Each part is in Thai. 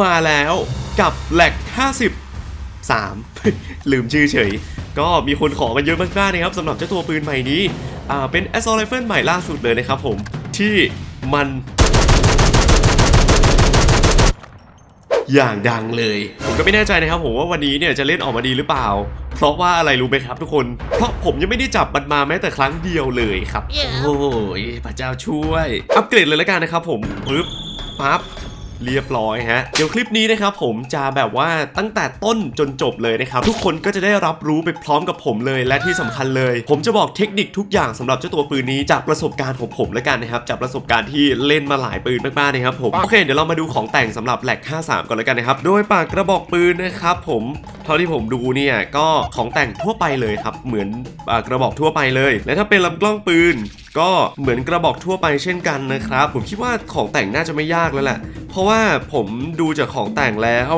มาแล้วกับแหลก 50 3 ลืมชื่อเฉย ก็มีคนขอมาเยอะมากๆนะครับสำหรับเจ้าตัวปืนใหม่นี้อ่าเป็น Assault Rifle ใหม่ล่าสุดเลยนะครับผมที่มัน อย่างดังเลย ผมก็ไม่แน่ใจนะครับผมว่าวันนี้เนี่ยจะเล่นออกมาดีหรือเปล่า เพราะว่าอะไรรู้ไหมครับทุกคน เพราะผมยังไม่ได้จับมันมาแม้แต่ครั้งเดียวเลยครับ โอ้ยพระเจ้าช่วย อัปเกรดเลยแล้วกันนะครับผมปึ๊บปั๊บ เรียบร้อยฮะ เดี๋ยวคลิปนี้นะครับผมจะแบบว่าตั้งแต่ต้นจนจบเลยนะครับ ทุกคนก็จะได้รับรู้ไปพร้อมกับผมเลย และที่สำคัญเลย ผมจะบอกเทคนิคทุกอย่างสำหรับเจ้าตัวปืนนี้จากประสบการณ์ของผมแล้วกันนะครับจากประสบการณ์ที่เล่นมาหลายปืนมากๆนะครับผมโอเคเดี๋ยวเรามาดูของแต่งสำหรับแหลก53ก่อนแล้วกันนะครับโดยปากกระบอกปืนนะครับผมเท่าที่ผมดูเนี่ยก็ของแต่งทั่วไปเลยครับเหมือนอ่ากระบอกทั่วไปเลย และถ้าเป็นลำกล้องปืน ก็เหมือนกระบอกทั่วไปเช่นกันนะครับผมคิดว่าของแต่งน่าจะไม่ยากแล้วแหละเพราะว่าว่าผมดูจากของแต่งแล้ว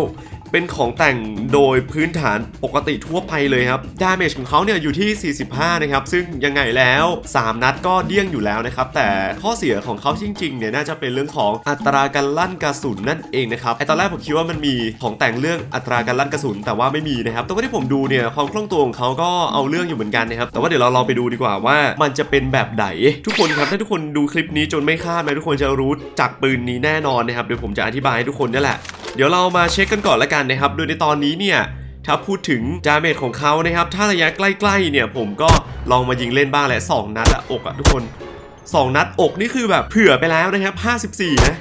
เป็นของแต่งโดยพื้นฐานปกติทั่วไปเลยครับดาเมจของเขาเนี่ยอยู่ที่ 45 นะครับ ซึ่งยังไงแล้ว 3 นัดก็เดี้ยงอยู่แล้วนะครับ แต่ข้อเสียของเขาจริงๆเนี่ยน่าจะเป็นเรื่องของอัตราการลั่นกระสุนนั่นเองนะครับไอตอนแรกผมคิดว่ามันมีของแต่งเรื่องอัตราการลั่นกระสุนแต่ว่าไม่มีนะครับแต่ว่าที่ผมดูเนี่ยความคล่องตัวของเขาก็เอาเรื่องอยู่เหมือนกันนะครับแต่ว่าเดี๋ยวเราลองไปดูดีกว่าว่ามันจะเป็นแบบไหนทุกคนครับถ้าทุกคนดูคลิปนี้จนไม่คาดนะทุกคนจะรู้จากปืนนี้แน่นอนนะครับเดี๋ยวผมจะอธิบายให้ทุกคนนี่แหละ เดี๋ยวเรามาเช็คกันก่อนละกันนะครับ โดยในตอนนี้เนี่ยถ้าพูดถึงดาเมจของเขานะครับ ถ้าระยะใกล้ๆเนี่ยผมก็ลองมายิงเล่นบ้างแหละ 2 นัดอะอกอะทุกคน 2 นัดอกนี่คือแบบเผื่อไปแล้วนะครับ 54 นะ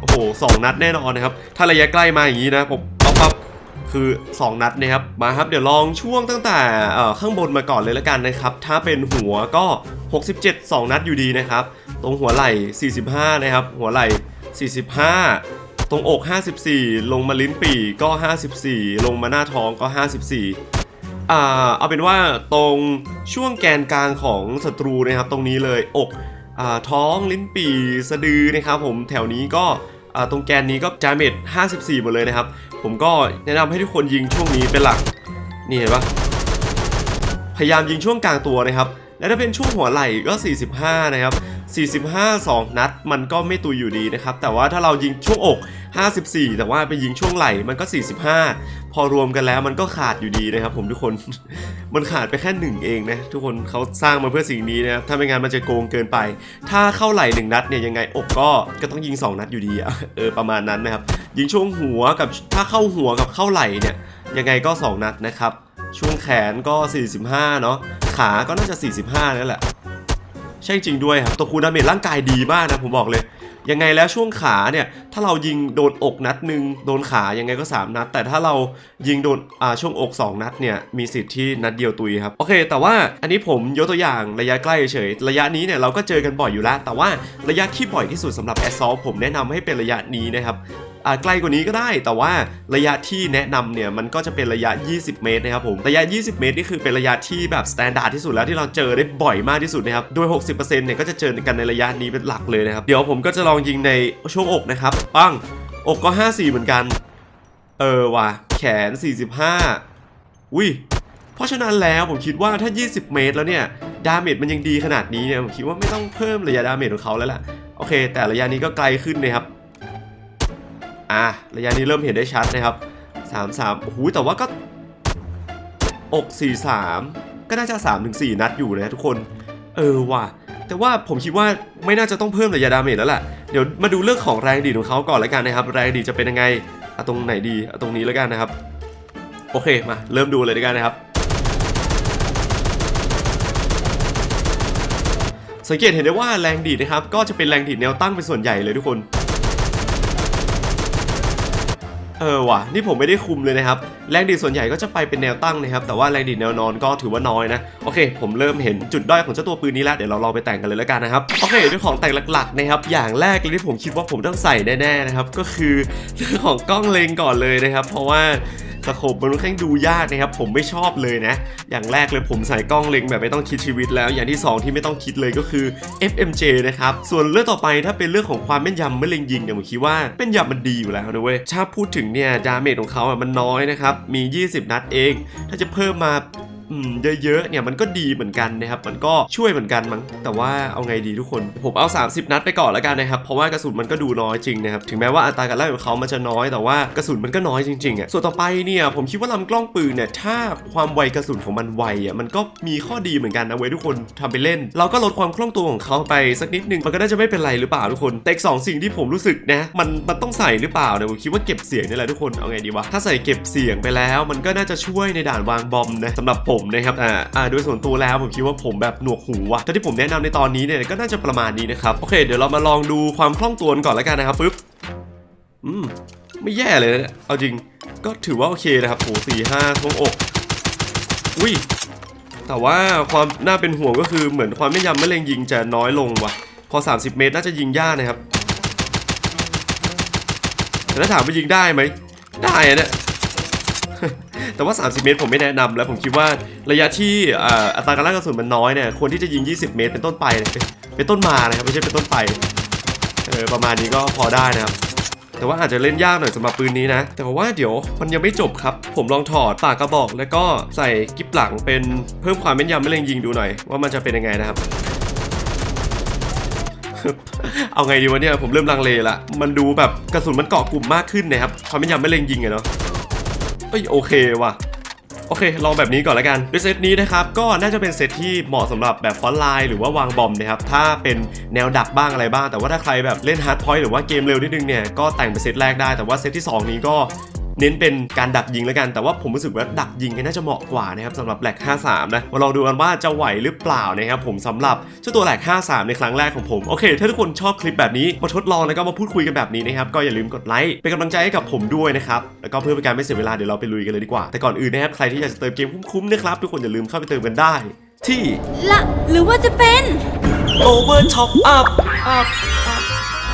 โอ้โห 2 นัดแน่นอนนะครับ ถ้าระยะใกล้มาอย่างนี้นะผมปั๊บปั๊บคือ 2 นัดนะครับ มาครับ เดี๋ยวลองช่วงตั้งแต่เอ่อข้างบนมาก่อนเลยละกันนะครับ ถ้าเป็นหัวก็ 67 2 นัดอยู่ดีนะครับ ตรงหัวไหล่ 45 นะครับ หัวไหล่ 45 ตรงอก 54 ลงมาลิ้นปี่ก็ 54 ลงมาหน้าท้องก็ 54อ่าเอาเป็นว่าตรงช่วงแกนกลางของศัตรูนะครับตรงนี้เลยอกอ่าท้องลิ้นปี่สะดือนะครับผมแถวนี้ก็อ่าตรงแกนนี้ก็จาเมจ54 หมดเลยนะครับ ผมก็แนะนำให้ทุกคนยิงช่วงนี้เป็นหลัก นี่เห็นปะพยายามยิงช่วงกลางตัวนะครับ และถ้าเป็นช่วงหัวไหล่ก็ 45 นะครับ 45 2 นัด มันก็ไม่ตุยอยู่ดีนะครับ แต่ว่าถ้าเรายิงช่วงอก 54 แต่ว่าไปยิงช่วงไหล่มันก็ 45 พอรวมกันแล้วมันก็ขาดอยู่ดีนะครับ ผมทุกคน มันขาดไปแค่หนึ่งเองนะ ทุกคนเขาสร้างมาเพื่อสิ่งนี้นะครับ ถ้าไม่งั้นมันจะโกงเกินไป ถ้าเข้าไหล่หนึ่งนัดเนี่ยยังไงอกก็ ก็ต้องยิง 2 นัดอยู่ดีอะเออประมาณนั้นนะครับ ยิงช่วงหัวกับถ้าเข้าหัวกับเข้าไหล่เนี่ยยังไงก็ 2 นัดนะครับ ช่วงแขนก็ 45 เนาะ ขาก็น่าจะ 45นั่นแหละ ใช่จริงด้วยครับตัวคูดาเมจร่างกายดีมากนะผมบอกเลย ยังไงแล้วช่วงขาเนี่ยถ้าเรายิงโดนอกนัดหนึ่งโดนขายังไงก็ 3 นัด แต่ถ้าเรายิงโดนอ่าช่วงอก 2 นัดเนี่ยมีสิทธิ์ที่นัดเดียวตุยครับโอเค แต่ว่าอันนี้ผมยกตัวอย่างระยะใกล้เฉยระยะนี้เนี่ยเราก็เจอกันบ่อยอยู่แล้ว แต่ว่าระยะที่บ่อยที่สุดสำหรับแอสซอลผมแนะนำให้เป็นระยะนี้นะครับ อ่าใกล้กว่านี้ก็ได้ แต่ว่าระยะที่แนะนำเนี่ยมันก็จะเป็นระยะ 20 เมตรนะครับผมระยะ 20 เมตรนี่คือเป็นระยะที่แบบสแตนดาร์ดที่สุดแล้วที่เราเจอได้บ่อยมากที่สุดนะครับโดย 60%เนี่ยก็จะเจอกันในระยะนี้เป็นหลักเลยนะครับเดี๋ยวผมก็จะลองยิงในช่วงอกนะครับปังอกก็ 54 เหมือนกัน เออว่ะแขน 45อุ้ยเพราะฉะนั้นแล้วผมคิดว่าถ้า 20 เมตรแล้วเนี่ยดาเมจมันยังดีขนาดนี้เนี่ยผมคิดว่าไม่ต้องเพิ่มระยะดาเมจของเขาแล้วล่ะโอเค แต่ระยะนี้ก็ไกลขึ้นนะครับ อะระยะนี้เริ่มเห็นได้ชัดนะครับ 3 3โอ้โหแต่ว่าก็อก4 3 ก็น่าจะ3ถึง4นัดอยู่นะทุกคน เออว่ะ แต่ว่าผมคิดว่าไม่น่าจะต้องเพิ่มระยะดาเมจแล้วล่ะเดี๋ยวมาดูเรื่องของแรงดีของเขาก่อนแล้วกันนะครับ แรงดีจะเป็นยังไงเอาตรงไหนดีเอาตรงนี้แล้วกันนะครับ โอเคมาเริ่มดูเลยด้วยกันนะครับ สังเกตเห็นได้ว่าแรงดีนะครับ ก็จะเป็นแรงดีแนวตั้งเป็นส่วนใหญ่เลยทุกคน เออว่ะนี่ผมไม่ได้คุมเลยนะครับ แรงดีดส่วนใหญ่ก็จะไปเป็นแนวตั้งนะครับ แต่ว่าแรงดีดแนวนอนก็ถือว่าน้อยนะ โอเค ผมเริ่มเห็นจุดด้อยของเจ้าตัวปืนนี้แล้ว เดี๋ยวเราลองไปแต่งกันเลยแล้วกันนะครับ โอเคด้วยของแต่งหลักๆนะครับ อย่างแรกเลยที่ผมคิดว่าผมต้องใส่แน่ๆนะครับ ก็คือเรื่องของกล้องเลงก่อนเลยนะครับ เพราะว่า สโคปมันค่อนข้างดูยากนะครับผมไม่ชอบเลยนะ อย่างแรกเลยผมใส่กล้องเล็งแบบไม่ต้องคิดชีวิตแล้ว อย่างที่สองที่ไม่ต้องคิดเลยก็คือ FMJ นะครับ ส่วนเรื่องต่อไปถ้าเป็นเรื่องของความแม่นยำเมื่อเล็งยิงเนี่ยผมคิดว่าแม่นยำมันดีอยู่แล้วนะเว้ยถ้าพูดถึงเนี่ยดาเมจของเขาอะมันน้อยนะครับมี 20 นัดเอง ถ้าจะเพิ่มมา เยอะๆเนี่ยมันก็ดีเหมือนกันนะครับมันก็ช่วยเหมือนกันมั้งแต่ว่าเอาไงดีทุกคน ผมเอา 30 นัดไปก่อนแล้วกันนะครับเพราะว่ากระสุนมันก็ดูน้อยจริงนะครับถึงแม้ว่าอัตราการไล่ของเขามันจะน้อยแต่ว่ากระสุนมันก็น้อยจริงๆอะส่วนต่อไปเนี่ยผมคิดว่าลำกล้องปืนเนี่ยถ้าความไวกระสุนของมันไวอะมันก็มีข้อดีเหมือนกันนะเว้ยทุกคนทำไปเล่น เราก็ลดความคล่องตัวของเขาไปสักนิดนึงมันก็น่าจะไม่เป็นไรหรือเปล่าทุกคนแต่อีกสองสิ่งที่ผมรู้สึกนะมันมันต้องใส่หรือเปล่าเนี่ยผมคิดว่าเก็บเสียงนี่แหละทุกคนเอาไงดีวะถ้าใส่เก็บเสียงไปแล้ว มันก็น่าจะช่วยในด่านวางบอมนะสำหรับผมนะครับอ่าอ่าโดยส่วนตัวแล้วผมคิดว่าผมแบบหนวกหูว่ะที่ผมแนะนำในตอนนี้เนี่ยก็น่าจะประมาณนี้นะครับโอเค เดี๋ยวเรามาลองดูความคล่องตัวก่อนแล้วกันนะครับปึ๊บอืมไม่แย่เลยนะเนี่ยเอาจริงก็ถือว่าโอเคนะครับโหสี่ห้าท้วงอกอุ้ยแต่ว่าความน่าเป็นห่วงก็คือเหมือนความไม่ยำไม่เล็งยิงจะน้อยลงว่ะ พอ 30 เมตรน่าจะยิงยากนะครับแต่ถ้าถามว่ายิงได้ไหมได้อะเนี่ย แต่ว่า 30 เมตรผมไม่แนะนำแล้วผมคิดว่าระยะที่อ่าอัตราการลั่นกระสุนมันน้อยเนี่ยควรที่จะยิง 20 เมตรเป็นต้นไปเป็นต้นมานะครับไม่ใช่เป็นต้นไปเออประมาณนี้ก็พอได้นะครับแต่ว่าอาจจะเล่นยากหน่อยสำหรับปืนนี้นะ แต่ว่าเดี๋ยวมันยังไม่จบครับ ผมลองถอดปากกระบอก แล้วก็ใส่กิ๊บหลังเป็นเพิ่มความแม่นยำไม่เล็งยิงดูหน่อย ว่ามันจะเป็นยังไงนะครับ เอาไงดีวะเนี่ยผมเริ่มลังเลละมันดูแบบกระสุนมันเกาะกลุ่มมากขึ้นนะครับความแม่นยำไม่เล็งยิงอะเนาะ อ้ยโอเคว่ะโอเค ลองแบบนี้ก่อนละกันด้วยเซตนี้นะครับ ก็น่าจะเป็นเซตที่เหมาะสำหรับแบบฟอนไลน์หรือว่าวางบอมนะครับ ถ้าเป็นแนวดักบ้างอะไรบ้าง แต่ว่าถ้าใครแบบเล่นฮาร์ดพอยต์หรือว่าเกมเร็วนิดนึงเนี่ย ก็แต่งเป็นเซตแรกได้ แต่ว่าเซตที่ 2 นี้ก็ เน้นเป็นการดักยิงแล้วกัน แต่ว่าผมรู้สึกว่าดักยิงก็น่าจะเหมาะกว่านะครับสำหรับแหลก53 นะ มาลองดูกันว่าจะไหวหรือเปล่านะครับผมสำหรับเจ้าตัวแหลก53 ในครั้งแรกของผม โอเค ถ้าทุกคนชอบคลิปแบบนี้มาทดลองแล้วก็มาพูดคุยกันแบบนี้นะครับ ก็อย่าลืมกดไลค์เป็นกำลังใจให้กับผมด้วยนะครับ แล้วก็เพื่อเป็นการไม่เสียเวลาเดี๋ยวเราไปลุยกันเลยดีกว่า แต่ก่อนอื่นนะครับใครที่อยากจะเติมเกมคุ้มๆนะครับทุกคนอย่าลืมเข้าไปเติมกันได้ ที่ละหรือว่าจะเป็น Over Top Up Up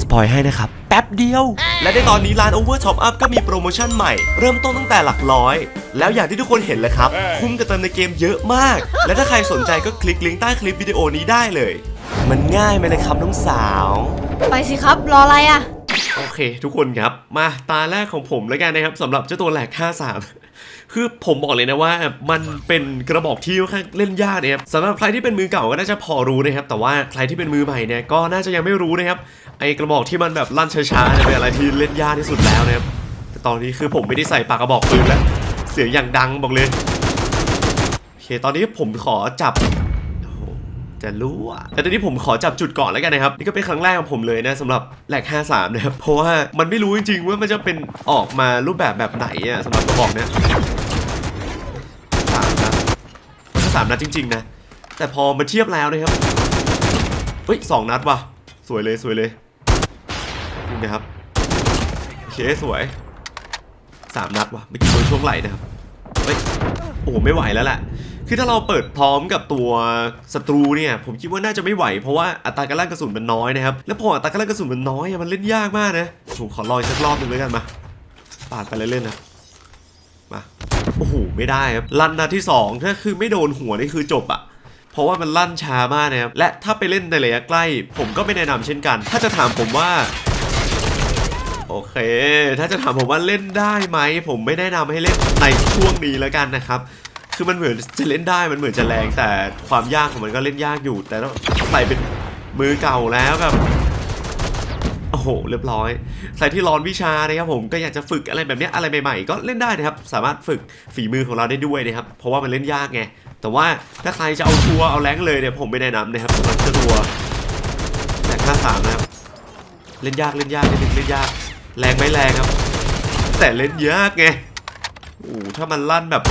สปอยให้นะครับ แป๊บเดียว และในตอนนี้ร้าน Over Top Up ก็มีโปรโมชั่นใหม่ เริ่มต้นตั้งแต่หลักร้อย แล้วอย่างที่ทุกคนเห็นเลยครับ คุ้มกับเติมในเกมเยอะมาก และถ้าใครสนใจก็คลิกลิงก์ใต้คลิปวิดีโอนี้ได้เลย มันง่ายไหมเลยครับน้องสาว ไปสิครับ รออะไรอะ โอเค ทุกคนครับ มาตาแรกของผมแล้วกันนะครับสำหรับเจ้าตัวแหลก 53 คือผมบอกเลยนะว่ามันเป็นกระบอกที่ค่อนข้างเล่นยากนะครับสำหรับใครที่เป็นมือเก่าก็น่าจะพอรู้นะครับ แต่ว่าใครที่เป็นมือใหม่เนี่ยก็น่าจะยังไม่รู้นะครับ ไอ้กระบอกที่มันแบบลั่นช้าๆเนี่ยเป็นอะไรที่เล่นยากที่สุดแล้วนะครับแต่ตอนนี้คือผมไม่ได้ใส่ปากกระบอกปืนแล้ว เสียงอย่างดังบอกเลยโอเคตอนนี้ผมขอจับจะรู้อะแต่ตอนนี้ผมขอจับจุดก่อนแล้วกันนะครับ นี่ก็เป็นครั้งแรกของผมเลยนะสำหรับแหลก53 นะครับ เพราะว่ามันไม่รู้จริงๆว่ามันจะเป็นออกมารูปแบบแบบไหนอะสำหรับกระบอกเนี้ย สามนัดจริง ๆ นะ แต่พอมาเทียบแล้วนะครับ เฮ้ยสองนัดว่ะ สวยเลยสวยเลยดูนะครับโอเคสวยสามนัดว่ะไม่กี่ตันช่วงไหลนะครับ เฮ้ย โอ้ไม่ไหวแล้วแหละคือถ้าเราเปิดพร้อมกับตัวศัตรูเนี่ย ผมคิดว่าน่าจะไม่ไหว เพราะว่าอัตราการล่ากระสุนมันน้อยนะครับ แล้วพออัตราการล่ากระสุนมันน้อยมันเล่นยากมากนะผมขอลอยสักรอบหนึ่งแล้วกันมาปาดไปเล่นๆนะ โอ้โหไม่ได้ครับลั่นนัดที่2ถ้าคือไม่โดนหัวนี่คือจบอะเพราะว่ามันลั่นช้ามากนะครับและถ้าไปเล่นในระยะใกล้ ผมก็ไม่แนะนำเช่นกัน ถ้าจะถามผมว่าโอเค ถ้าจะถามผมว่าเล่นได้ไหม ผมไม่แนะนำให้เล่นในช่วงนี้แล้วกันนะครับ คือมันเหมือนจะเล่นได้ มันเหมือนจะแรง แต่ความยากของมันก็เล่นยากอยู่ แต่ถ้าใส่เป็นมือเก่าแล้วแบบ โอ้โห เรียบร้อย ใครที่ร้อนวิชานะครับผมก็อยากจะฝึกอะไรแบบนี้อะไรใหม่ๆ ก็เล่นได้นะครับ สามารถฝึกฝีมือของเราได้ด้วยนะครับ เพราะว่ามันเล่นยากไง แต่ว่าถ้าใครจะเอาชัวร์เอาแรงเลยเนี่ยผมไม่แนะนำนะครับสำหรับเจ้าตัวแต่ค่าสามนะครับ เล่นยากเล่นยากเล่นเล่นยาก แรงไม่แรงครับ แต่เล่นยากไงโอ้โหถ้ามันลั่นแบบ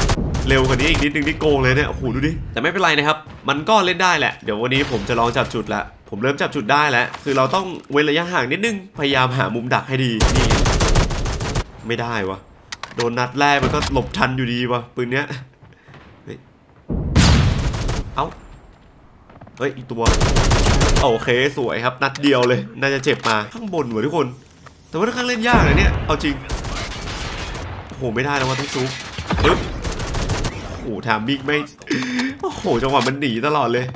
เร็วกว่านี้อีกนิดนึงนี่โกงเลยเนี่ย โอ้โห ดูดิ แต่ไม่เป็นไรนะครับ มันก็เล่นได้แหละ เดี๋ยววันนี้ผมจะลองจับจุดละ ผมเริ่มจับจุดได้แล้ว คือเราต้องเว้นระยะห่างนิดนึง พยายามหามุมดักให้ดี นี่ ไม่ได้วะ โดนนัดแรกมันก็หลบทันอยู่ดีวะปืนเนี้ยเฮ้ยเอ้า เฮ้ย อีกตัว โอเค สวยครับ นัดเดียวเลย น่าจะเจ็บมาข้างบนหัวทุกคน แต่ว่าค่อนข้างเล่นยากนะเนี่ย เอาจริง โอ้โห ไม่ได้แล้วว่าต้องซุกปึ๊บโอ้โหทามบิ๊กไม่ โอ้โห จังหวะมันหนีตลอดเลย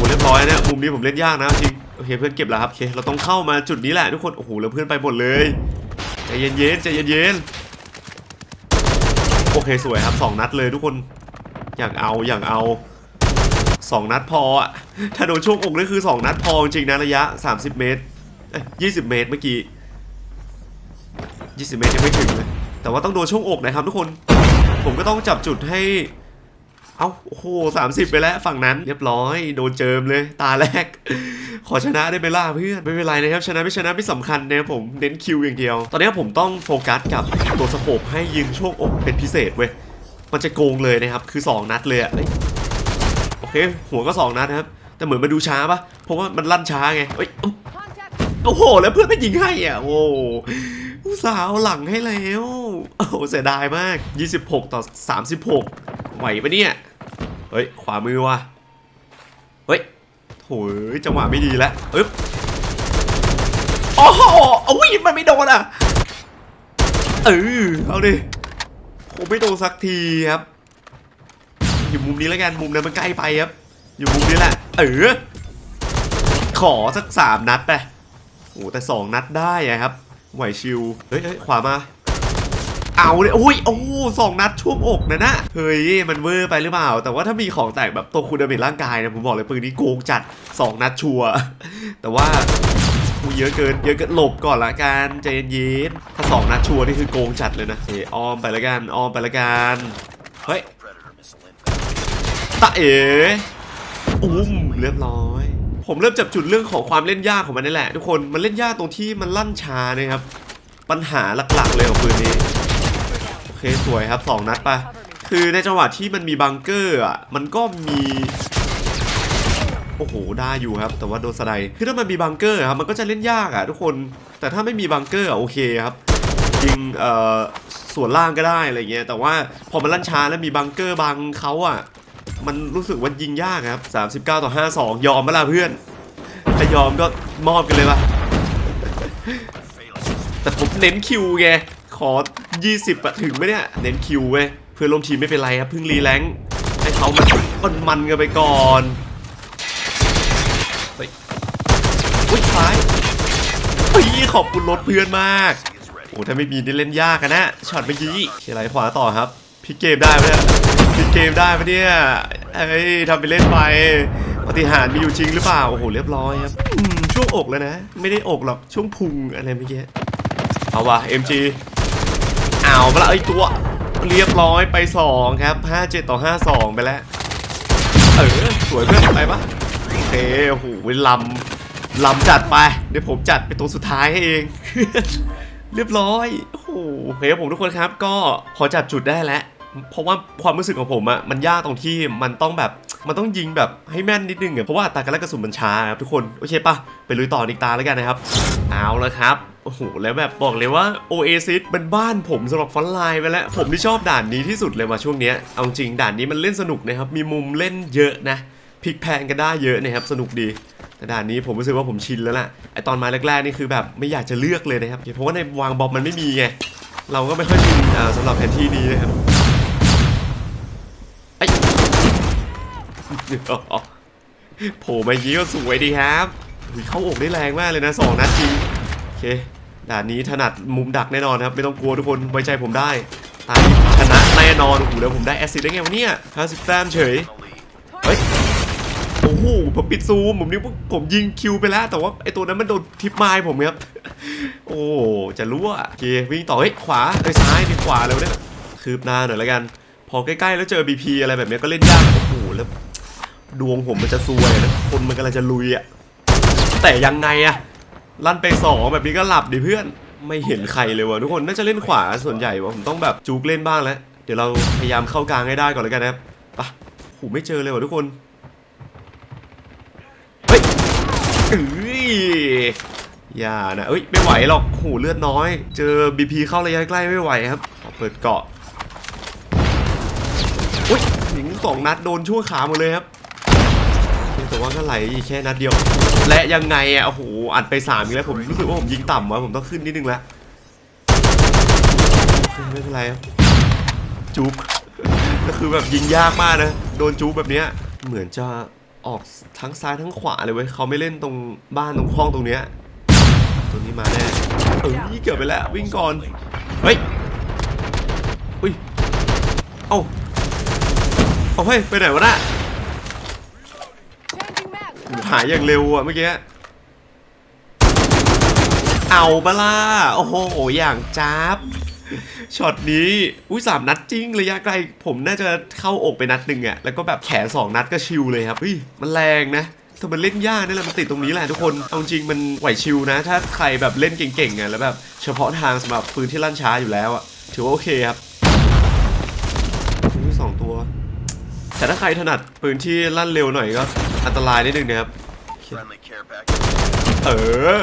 หเรียบร้อยนี่ยมุมนี้ผมเล่นยากนะจริงโอเคเพื่อนเก็บแล้วครับโอเคเราต้องเข้ามาจุดนี้แหละทุกคนโอ้โหแล้วเพื่อนไปหมดเลยใจเย็นๆใจเย็นๆโอเคสวยครับสองนัดเลยทุกคนอยากเอาอยากเอาสองนัดพออะถ้าโดนช่วงอกนี่คือสองนัดพอจริงนะระยะ 30 เมตรเอ้ย20เมตรเมื่อกี้20 เมตรยังไม่ถึงเลยแต่ว่าต้องโดนช่วงอกนะครับทุกคน ผมก็ต้องจับจุดให้ เอ้าโอ้โห30ไปแล้วฝั่งนั้นเรียบร้อย โดนเจิมเลยตาแรก ขอชนะได้ไหมล่ะเพื่อนไม่เป็นไรนะครับ ชนะไม่ชนะไม่สำคัญนะครับผมเน้นคิวอย่างเดียว ตอนนี้ผมต้องโฟกัสกับตัวสโคปให้ยิงช่วงอกเป็นพิเศษเว้ยมันจะโกงเลยนะครับ คือ 2 นัดเลยอะโอเค หัวก็ 2 นัดนะครับ แต่เหมือนมันดูช้าปะเพราะว่ามันลั่นช้าไงเอ้ยโอ้โห แล้วเพื่อนไม่ยิงให้อะ โอ้สาห์เอาหลังให้แล้ว โอ้เสียดายมาก 26 ต่อ 36 ไหวปะเนี่ย เฮ้ย ขวามือว่ะ เฮ้ยโถยจังหวะไม่ดีแล้วอึ๊บโอ้โหอาวิมันไม่โดนอะ เออ เอาดิผมไม่โดนสักทีครับ อยู่มุมนี้แล้วกัน มุมนั้นมันใกล้ไปครับ อยู่มุมนี้แหละ เออ ขอสักสามนัดไป โอ้แต่สองนัดได้อะครับ ไหวชิว เฮ้ยเฮ้ยขวามา เอาเลยอุ้ยโอ้สองนัดช่วงอกนะนะเฮ้ยมันเวอร์ไปหรือเปล่า แต่ว่าถ้ามีของแตกแบบตัวคุณดาเมจร่างกายนี่ยผมบอกเลยปืนนี้โกงจัด 2 นัดชัวแต่ว่าอูเยอะเกินเยอะเกินหลบก่อนละกันใจเย็นๆถ้า2นัดชัวนี่คือโกงจัดเลยนะเอออ้อมไปละกันอ้อมไปละกันเฮ้ยตะเอ๋อุ้มเรียบร้อยผมเริ่มจับจุดเรื่องของความเล่นยากของมันนี่แหละ ทุกคนมันเล่นยากตรงที่มันลั่นช้านะครับปัญหาหลักๆเลยของปืนนี้ เคสวยครับสองนัดไปคือในจังหวะที่มันมีบังเกอร์อะมันก็มีโอ้โหได้อยู่ครับ แต่ว่าโดนสไลด์คือถ้ามันมีบังเกอร์ครับมันก็จะเล่นยากอะทุกคนแต่ถ้าไม่มีบังเกอร์อะโอเคครับยิงเอ่อส่วนล่างก็ได้อะไรเงี้ยแต่ว่าพอมันลั่นช้าแล้วมีบังเกอร์บังเขาอะมันรู้สึกว่ายิงยากครับ 39 ต่อ 52 ยอมไหมล่ะเพื่อนถ้ายอมก็มอบกันเลยป่ะแต่ผมเน้นคิวไงขอ 20อะถึงไหมเนี่ย เน้นคิวเว้ย เพื่อนร่วมทีมไม่เป็นไรครับเพิ่งรีแลงค์ให้เขามันมันมันกันไปก่อนเฮ้ยอุ้ยท้ายเฮ้ยขอบคุณรถเพื่อนมาก โอ้ถ้าไม่มีนี่เล่นยากอะนะ ช็อตเมื่อกี้เขียนไหลขวาต่อครับพลิเกมได้ไหมเนี่ยพลิเกมได้ไหมเนี่ยเอ้ยทำไปเล่นไปปฏิหารมีอยู่จริงหรือเปล่า โอ้โห เรียบร้อยครับอืมช่วงอกแล้วนะ ไม่ได้อกหรอก ช่วงพุงอะไรเมื่อกี้ เอาว่ะ MG เอาไปละไอตัวเรียบร้อยไป 2 ครับ 57 ต่อ 52 ไปแล้ว เออ สวยเพื่อนไปปะโอเคโอ้โหลำลำจัดไป เดี๋ยวผมจัดเป็นตัวสุดท้ายให้เอง เรียบร้อยโอ้โหเคครับผมทุกคนครับก็พอจับจุดได้แล้วเพราะว่าความรู้สึกของผมอะมันยากตรงที่มันต้องแบบมันต้องยิงแบบให้แม่นนิดนึงอะเพราะว่าตาการลั่นกระสุนมันช้าครับทุกคน โอเคปะไปลุยต่ออีกตาแล้วกันนะครับ เอาละครับ อ้โห แล้วแบบบอกเลยว่า Oasis เป็นบ้านผมสำหรับฟอนต์ไลน์ไปแล้ว ผมที่ชอบด่านนี้ที่สุดเลยว่ะช่วงเนี้ย เอาจริงด่านนี้มันเล่นสนุกนะครับ มีมุมเล่นเยอะนะพลิกแพลงกันได้เยอะนะครับ สนุกดี แต่ด่านนี้ผมรู้สึกว่าผมชินแล้วล่ะ ไอตอนมาแรกๆนี่คือแบบไม่อยากจะเลือกเลยนะครับ เพราะว่าในวางบอมมันไม่มีไง เราก็ไม่ค่อยชินอ่าสำหรับแผนที่นี้นะครับไอโผล่มายางนี้ก็สวยดีครับอุ๊ยเข้าอกได้แรงมากเลยนะสองนัดจริงโอเค ด่านนี้ถนัดมุมดักแน่นอนครับ ไม่ต้องกลัวทุกคนไว้ใจผมได้ตายชนะแน่นอนโอ้โหแล้วผมได้แอสซิดได้ไงวะเนี่ย50แต้มเฉยเฮ้ยโอ้โหผมปิดซูมผมนึกว่าผมยิงคิวไปแล้ว แต่ว่าไอตัวนั้นมันโดนทิปไม้ผมครับโอ้จะรู้อะโอเควิ่งต่อเฮ้ยขวาไปซ้ายไปขวาแล้วเนี่ยคืบหน้าหน่อยแล้วกัน พอใกล้ๆแล้วเจอ BP อะไรแบบนี้ก็เล่นยากโอ้โหแล้วดวงผมมันจะซวยนะคนมันกำลังจะลุยอะแต่ยังไงอะ ลั่นไปสองแบบนี้ก็หลับดิเพื่อน ไม่เห็นใครเลยวะทุกคนน่าจะเล่นขวาส่วนใหญ่วะผมต้องแบบจูกเล่นบ้างแล้ว เดี๋ยวเราพยายามเข้ากลางให้ได้ก่อนแล้วกันนะครับไปะโหไม่เจอเลยวะทุกคนเฮ้ยเอ้ยอย่านะเอ้ยไม่ไหวหรอกโหเลือดน้อย เจอ BP เข้าระยะใกล้ไม่ไหวครับขอเปิดเกาะอุ้ยหญิงสองนัดโดนชั่วขาหมดเลยครับ แต่ว่าก็ไหลอีกแค่นัดเดียว และยังไงอะโอ้โหอัดไปสามอีกแล้วผมรู้สึกว่าผมยิงต่ำวะผมต้องขึ้นนิดนึงละไม่เป็นไรจุ๊บก็คือแบบยิงยากมากนะโดนจุ๊บแบบเนี้ยเหมือนจะออกทั้งซ้ายทั้งขวาเลยเว้ยเขาไม่เล่นตรงบ้านตรงห้องตรงเนี้ยตัวนี้มาแน่เออเกือบไปแล้ววิ่งก่อนเฮ้ยอุ้ยเอ้าเอาเฮ้ยไปไหนวะน่ะ หายอย่างเร็วอะเมื่อกี้ เอาบลาโอ้โห อย่างจ้าบช็อตนี้ อุ้ยสามนัดจริง ระยะไกล ผมน่าจะเข้าอกไปนัดหนึ่งอะแล้วก็แบบแขนสองนัดก็ชิลเลยครับเฮ้ยมันแรงนะแต่มันเล่นยากนี่แหละมันติดตรงนี้แหละทุกคนเอาจริงมันไหวชิลนะ ถ้าใครแบบเล่นเก่งๆอะแล้วแบบเฉพาะทางสำหรับปืนที่ลั่นช้าอยู่แล้วอะถือว่าโอเคครับมีสองตัว แต่ถ้าใครถนัดปืนที่ลั่นเร็วหน่อยก็ อันตรายนิดนึงนะครับ Friendly care package. เออ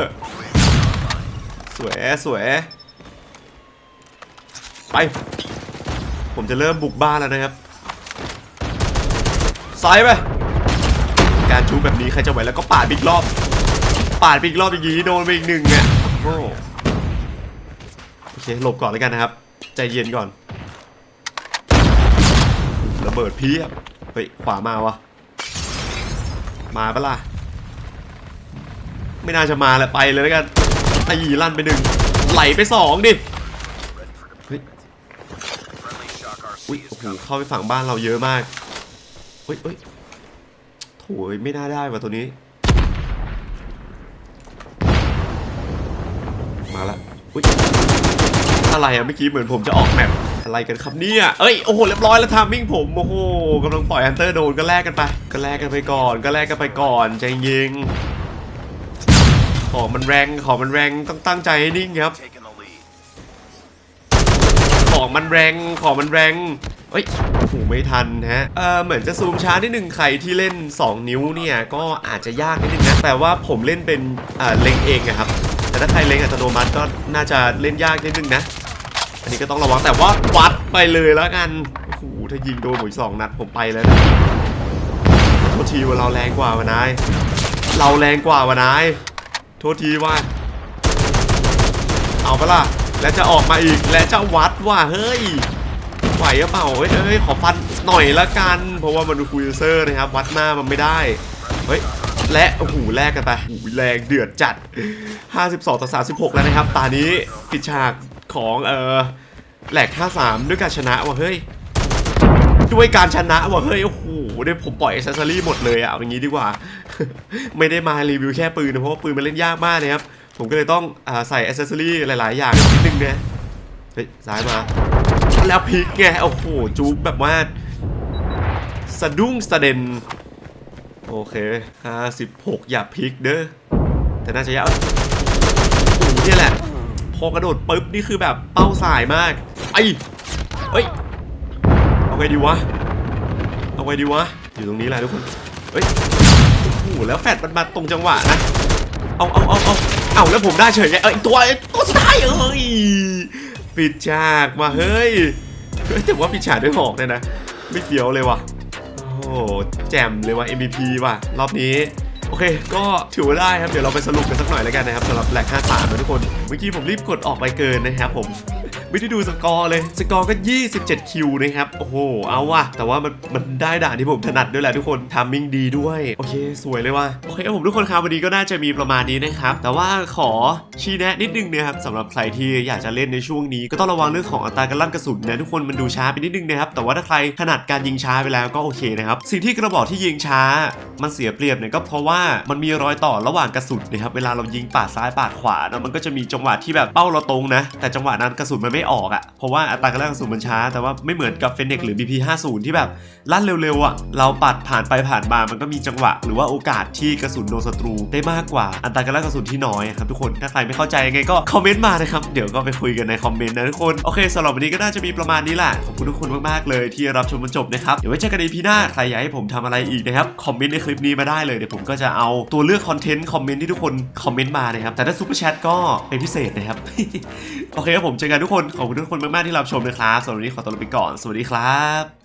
สวยสวย ไป ผมจะเริ่มบุกบ้านแล้วนะครับซ้ายไป การชูแบบนี้ใครจะไหวแล้วก็ปาดไปอีกรอบ ปาดไปอีกรอบอย่างนี้โดนไปอีกหนึ่งอะโอ้โอเคหลบก่อนแล้วกันนะครับ ใจเย็นก่อน ระเบิดเพียบเฮ้ยขวามาวะมาปะล่ะไม่น่าจะมาแหละไปเลยแล้วกันไอ้ลั่นไปหนึ่งไหลไปสองดิเฮ้ยอุ้ยโอ้โหเข้าไปฝั่งบ้านเราเยอะมากเฮ้ยเฮ้ยโถ่ไม่น่าได้ว่ะตัวนี้ มาละอุ้ยอะไรอะเมื่อกี้เหมือนผมจะออกแมป อะไรกันครับเนี่ย เอ้ย โอ้โห เรียบร้อยแล้วทามิ่งผม โอ้โหกำลังปล่อยฮันเตอร์โดนก็แลกกันไป ก็แลกกันไปก่อน ก็แลกกันไปก่อน ใจเย็นของมันแรง ของมันแรง ต้องตั้งใจให้นิ่งครับ ของมันแรง ของมันแรงเอ้ยโอ้โหไม่ทันฮะ เออเหมือนจะซูมช้านิดหนึ่งใครที่เล่น 2 นิ้วเนี่ย ก็อาจจะยากนิดนึงนะ แต่ว่าผมเล่นเป็น อ่า เล็งเองอะครับ แต่ถ้าใครเล็งอัตโนมัติก็น่าจะเล่นยากนิดนึงนะ อันนี้ก็ต้องระวังแต่ว่าวัดไปเลยแล้วกันโอ้โหถ้ายิงโดนหมวยสองนัดผมไปแล้วนะโทษทีว่าเราแรงกว่าวะนายเราแรงกว่าวะนายโทษทีว่า เอาปะล่ะและจะออกมาอีกและจะวัดว่าเฮ้ยไหวหรือเปล่าเฮ้ยเฮ้ยขอฟันหน่อยละกัน เพราะว่ามันเป็นคูเซอร์นะครับ วัดหน้ามันไม่ได้เฮ้ยและโอ้โหแลกกันไปโอ้โหแรงเดือดจัด 52 ต่อ 36 แล้วนะครับตานี้ปิดฉาก ของเออแหลก53ด้วยการชนะว่ะเฮ้ย ด้วยการชนะว่ะเฮ้ย โอ้โหเดี๋ยวผมปล่อยอ c เซสซอรี่หมดเลยอะอย่างนี้ดีกว่า ไม่ได้มารีวิวแค่ปืนนะเพราะว่าปืนมันเล่นยากมากเลยครับ ผมก็เลยต้องอใส่อ c เซสซอรี่หลาย ๆ อย่างนิดนึงเนี่ยเฮ้ยซ้ายมา แล้วพลิกไง โอ้โหจุ๊บแบบว่า สะดุ้งสะเด็น โอเค56อย่าพลิกเด้อ แต่น่าจะยากโอ้โหเนี่ยแหละ พอกระโดดปุ๊บนี่คือแบบเป้าสายมากไอ้เฮ้ยเอาไงดีวะเอาไงดีวะอยู่ตรงนี้แหละทุกคนเฮ้ยโอ้โหแล้วแฟดมันมาตรงจังหวะนะเอาเอาเอาเอาเอาแล้วผมได้เฉยไงเอ้ยตัวตัวสุดท้ายเอ้ยปิดฉากมาเฮ้ยเฮ้ยแต่ว่าปิดฉากด้วยหอกเนี่ยนะ ไม่เฟี้ยวเลยว่ะโอ้โหแจ่มเลยว่ะ MVP ว่ะรอบนี้ โอเค ก็ถือว่าได้ครับ เดี๋ยวเราไปสรุปกันสักหน่อยแล้วกันนะครับสำหรับแหลก53นะทุกคน เมื่อกี้ผมรีบกดออกไปเกินนะครับผม ไม่ได้ดูสกอร์เลย สกอร์ก็ 27 คิวนะครับ โอ้โห เอาว่ะ แต่ว่ามันมันได้ด่านที่ผมถนัดด้วยแหละทุกคนทามมิ่งดีด้วย โอเค สวยเลยว่ะ โอเคผมทุกคนครับวันนี้ก็น่าจะมีประมาณนี้นะครับ แต่ว่าขอชี้แนะนิดนึงนะครับสำหรับใครที่อยากจะเล่นในช่วงนี้ ก็ต้องระวังเรื่องของอัตราการลั่นกระสุนนะทุกคนมันดูช้าไปนิดนึงนะครับ แต่ว่าถ้าใครถนัดการยิงช้าไปแล้วก็โอเคนะครับ สิ่งที่กระบอกที่ยิงช้า มันเสียเปรียบเนี่ยก็เพราะว่ามันมีรอยต่อระหว่างกระสุนนะครับ เวลาเรายิงปาดซ้ายปาดขวาเนอะมันก็จะมีจังหวะที่แบบเป้าเราตรงนะ แต่จังหวะนั้นกระสุนมันไไม่ออกอะเพราะว่าอัตราการลั่นกระสุนมันช้า แต่ว่าไม่เหมือนกับเฟนเนกหรือ BP50 ที่แบบลั่นเร็วๆอะเราปัดผ่านไปผ่านมามันก็มีจังหวะ หรือว่าโอกาสที่กระสุนโดนศัตรูได้มากกว่า อัตราการลั่นกระสุนที่น้อยครับทุกคน ถ้าใครไม่เข้าใจยังไงก็คอมเมนต์มานะครับ เดี๋ยวก็ไปคุยกันในคอมเมนต์นะทุกคน โอเคสำหรับวันนี้ก็น่าจะมีประมาณนี้แหละขอบคุณทุกคนมากๆเลยที่รับชมจนจบนะครับ เดี๋ยวไว้เจอกันในพีหน้า ใครอยากให้ผมทำอะไรอีกนะครับคอมเมนต์ในคลิปนี้มาได้เลยเดี๋ยวผมก็จะเอาตัวเลือกคอนเทนต์คอมเมนต์ที่ทุกคนคอมเมนต์มานะครับแต่ถ้าซูเปอร์แชทก็เป็นพิเศษนะครับโอเคครับผมเจอกันทุกคนขอบคุณทุกคนมากๆที่รับชมนะครับสำหรับวันนี้ขอตัวลาไปก่อน สวัสดีครับ